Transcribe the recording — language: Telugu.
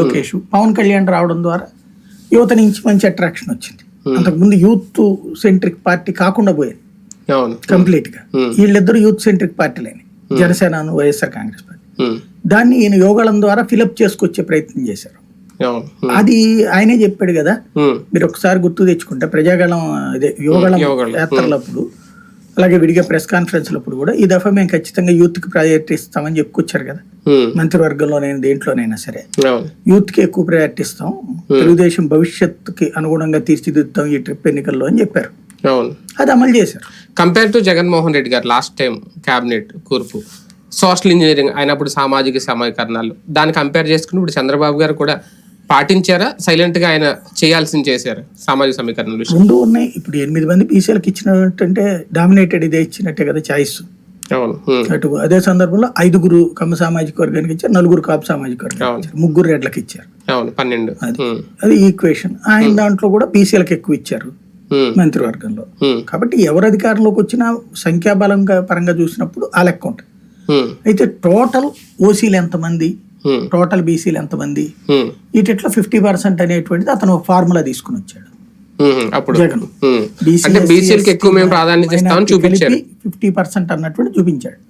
లోకేష్ పవన్ కళ్యాణ్ రావడం ద్వారా యువత నుంచి మంచి అట్రాక్షన్ వచ్చింది. అంతకుముందు యూత్ సెంట్రిక్ పార్టీ కాకుండా పోయింది. కంప్లీట్గా. Hmm. వీళ్ళిద్దరు యూత్ సెంట్రిక్ పార్టీలేని జనసేనను వైఎస్ఆర్ కాంగ్రెస్ పార్టీ. దాన్ని ఈయన యోగాళం ద్వారా ఫిలప్ చేసుకొచ్చే ప్రయత్నం చేశారు. అది ఆయనే చెప్పాడు కదా. మీరు ఒకసారి గుర్తు తెచ్చుకుంటే ప్రజాగళం అదే యోగళం. యాత్రలప్పుడు అలాగే విడిగా ప్రెస్ కాన్ఫరెన్స్లప్పుడు కూడా ఈ దఫా మేము ఖచ్చితంగా యూత్కి ప్రయారిటీ ఇస్తామని చెప్పుకొచ్చారు కదా. ఉమ్, మంత్రివర్గంలోనైనా దేంట్లోనైనా సరే. అవును. యూత్కి ఎక్కువ ప్రయారిటీ ఇస్తాం. తెలుగుదేశం భవిష్యత్తుకి అనుగుణంగా తీర్చిదిద్దుతాం ఈ ట్రిప్ ఎన్నికల్లో అని చెప్పారు. అవును. అది అమలు చేశారు. కంపేర్ టు జగన్మోహన్ రెడ్డి గారు లాస్ట్ టైం క్యాబినెట్ కూర్పు సోషల్ ఇంజనీరింగ్ అయినప్పుడు సామాజిక సమీకరణాలు దాన్ని కంపేర్ చేసుకుని ఇప్పుడు చంద్రబాబు గారు కూడా పాటించారా? సైలెంట్గా ఆయన చేయాల్సింది చేశారు సామాజిక సమీకరణల విషయం? రెండు ఉన్నాయి. ఇప్పుడు ఎనిమిది మంది పీసీలకు ఇచ్చినట్టంటే డామినేటెడ్ ఇదే ఇచ్చినట్టే కదా చాయిస్ అటు అదే సందర్భంలో ఐదుగురు కమ్మ సామాజిక వర్గానికి ఇచ్చారు నలుగురు కాపు సామాజిక వర్గానికి. ఇచ్చారు ముగ్గురు రెడ్లకి ఇచ్చారు. పన్నెండు. అది. ఈక్వేషన్. ఆయన దాంట్లో కూడా బీసీలకు ఎక్కువ ఇచ్చారు మంత్రివర్గంలో. కాబట్టి ఎవరు అధికారంలోకి వచ్చినా సంఖ్యాబలంగా పరంగా చూసినప్పుడు ఆ లెక్క ఉంటుంది. అయితే టోటల్ ఓసీలు ఎంతమంది? టోటల్ బీసీలు ఎంతమంది? ఉమ్, వీటిట్లో ఫిఫ్టీ పర్సెంట్ అనేటువంటిది అతను ఒక ఫార్ములా తీసుకుని వచ్చాడు. అప్పుడు. జగన్. బీసీ అంటే బీసీలకి ఎక్కువ మేము ప్రాధాన్యత ఇస్తామని చూపించారు. ఫిఫ్టీ పర్సెంట్ అన్నటువంటి చూపించాడు.